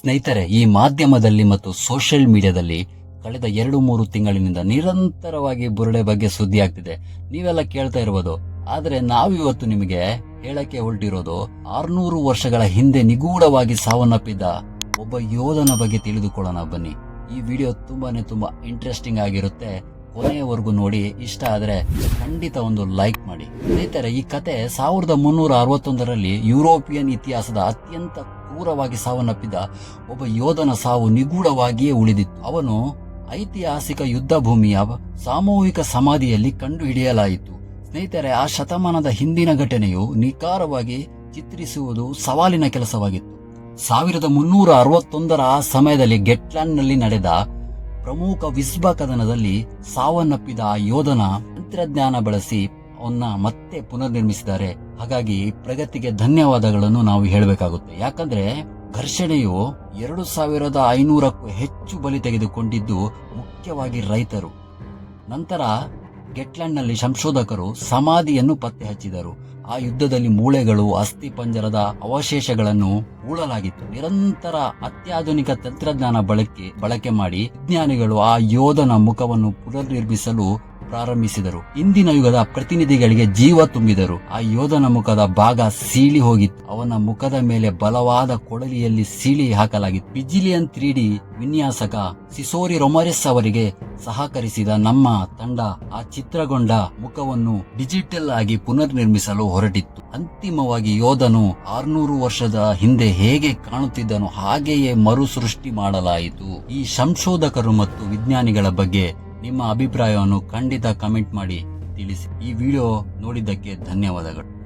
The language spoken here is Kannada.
ಸ್ನೇಹಿತರೆ, ಈ ಮಾಧ್ಯಮದಲ್ಲಿ ಮತ್ತು ಸೋಷಿಯಲ್ ಮೀಡಿಯಾದಲ್ಲಿ ಕಳೆದ ಎರಡು ಮೂರು ತಿಂಗಳಿನಿಂದ ನಿರಂತರವಾಗಿ ಬುರುಡೆ ಬಗ್ಗೆ ಸುದ್ದಿ ಆಗ್ತಿದೆ. ನೀವೆಲ್ಲ ಕೇಳ್ತಾ ಇರ್ಬೋದು. ಆದರೆ ನಾವಿವತ್ತು ನಿಮಗೆ ಹೇಳಕ್ಕೆ ಹೊರಟಿರೋದು ಆರ್ನೂರು ವರ್ಷಗಳ ಹಿಂದೆ ನಿಗೂಢವಾಗಿ ಸಾವನ್ನಪ್ಪಿದ್ದ ಒಬ್ಬ ಯೋಧನ ಬಗ್ಗೆ ತಿಳಿದುಕೊಳ್ಳೋಣ ಬನ್ನಿ. ಈ ವಿಡಿಯೋ ತುಂಬಾನೇ ತುಂಬಾ ಇಂಟ್ರೆಸ್ಟಿಂಗ್ ಆಗಿರುತ್ತೆ. ಕೊನೆಯವರೆಗೂ ನೋಡಿ, ಇಷ್ಟ ಆದ್ರೆ ಖಂಡಿತ ಒಂದು ಲೈಕ್ ಮಾಡಿ. ಸ್ನೇಹಿತರೆ, ಈ ಕತೆ ಸಾವಿರದ ಮುನ್ನೂರ ಅರವತ್ತೊಂದರಲ್ಲಿ ಯುರೋಪಿಯನ್ ಇತಿಹಾಸದ ಅತ್ಯಂತ ಕ್ರೂರವಾಗಿ ಸಾವನ್ನಪ್ಪಿದ ಒಬ್ಬ ಯೋಧನ ಸಾವು ನಿಗೂಢವಾಗಿಯೇ ಉಳಿದಿತ್ತು. ಅವನು ಐತಿಹಾಸಿಕ ಯುದ್ಧ ಭೂಮಿಯ ಸಾಮೂಹಿಕ ಸಮಾಧಿಯಲ್ಲಿ ಕಂಡು ಹಿಡಿಯಲಾಯಿತು ಸ್ನೇಹಿತರೆ, ಆ ಶತಮಾನದ ಹಿಂದಿನ ಘಟನೆಯು ನಿಖಾರವಾಗಿ ಚಿತ್ರಿಸುವುದು ಸವಾಲಿನ ಕೆಲಸವಾಗಿತ್ತು. ಸಾವಿರದ ಮುನ್ನೂರ ಅರವತ್ತೊಂದರ ಆ ಸಮಯದಲ್ಲಿ ಗೆಟ್ಲ್ಯಾಂಡ್ನಲ್ಲಿ ನಡೆದ ಪ್ರಮುಖ ವಿಸ್ಬ ಕದನದಲ್ಲಿ ಸಾವನ್ನಪ್ಪಿದ ಆ ಯೋಧನ ತಂತ್ರಜ್ಞಾನ ಬಳಸಿ ಅವನ್ನ ಮತ್ತೆ ಪುನರ್ನಿರ್ಮಿಸಿದ್ದಾರೆ. ಹಾಗಾಗಿ ಪ್ರಗತಿಗೆ ಧನ್ಯವಾದಗಳನ್ನು ನಾವು ಹೇಳಬೇಕಾಗುತ್ತೆ. ಯಾಕಂದ್ರೆ ಘರ್ಷಣೆಯು ಎರಡು ಸಾವಿರದ ಐನೂರಕ್ಕೂ ಹೆಚ್ಚು ಬಲಿ ತೆಗೆದುಕೊಂಡಿದ್ದು ಮುಖ್ಯವಾಗಿ ರೈತರು. ನಂತರ ಗೆಟ್ಲ್ಯಾಂಡ್ನಲ್ಲಿ ಸಂಶೋಧಕರು ಸಮಾಧಿಯನ್ನು ಪತ್ತೆ ಹಚ್ಚಿದರು. ಆ ಯುದ್ಧದಲ್ಲಿ ಮೂಳೆಗಳು, ಅಸ್ಥಿ ಪಂಜರದ ಅವಶೇಷಗಳನ್ನು ಹೂಳಲಾಗಿತ್ತು. ನಿರಂತರ ಅತ್ಯಾಧುನಿಕ ತಂತ್ರಜ್ಞಾನ ಬಳಕೆ ಬಳಕೆ ಮಾಡಿ ವಿಜ್ಞಾನಿಗಳು ಆ ಯೋಧನ ಮುಖವನ್ನು ಪುನರ್ನಿರ್ಮಿಸಲು ಪ್ರಾರಂಭಿಸಿದರು. ಇಂದಿನ ಯುಗದ ಪ್ರತಿನಿಧಿಗಳಿಗೆ ಜೀವ ತುಂಬಿದರು. ಆ ಯೋಧನ ಮುಖದ ಭಾಗ ಸೀಳಿ ಹೋಗಿತ್ತು. ಅವನ ಮುಖದ ಮೇಲೆ ಬಲವಾದ ಕೊಡಲಿಯಲ್ಲಿ ಸೀಳಿ ಹಾಕಲಾಗಿತ್ತು. ಬಿಜಿಲಿಯನ್ ತ್ರೀ ಡಿ ವಿನ್ಯಾಸಕ ಸಿಸೋರಿ ರೊಮರೆಸ್ ಅವರಿಗೆ ಸಹಕರಿಸಿದ ನಮ್ಮ ತಂಡ ಆ ಚಿತ್ರಗೊಂಡ ಮುಖವನ್ನು ಡಿಜಿಟಲ್ ಆಗಿ ಪುನರ್ನಿರ್ಮಿಸಲು ಹೊರಟಿತ್ತು. ಅಂತಿಮವಾಗಿ ಯೋಧನು ಆರ್ನೂರು ವರ್ಷದ ಹಿಂದೆ ಹೇಗೆ ಕಾಣುತ್ತಿದ್ದನು ಹಾಗೆಯೇ ಮರು ಸೃಷ್ಟಿ ಮಾಡಲಾಯಿತು. ಈ ಸಂಶೋಧಕರು ಮತ್ತು ವಿಜ್ಞಾನಿಗಳ ಬಗ್ಗೆ ನಿಮ್ಮ ಅಭಿಪ್ರಾಯವನ್ನು ಖಂಡಿತ ಕಮೆಂಟ್ ಮಾಡಿ ತಿಳಿಸಿ. ಈ ವಿಡಿಯೋ ನೋಡಿದ್ದಕ್ಕೆ ಧನ್ಯವಾದಗಳು.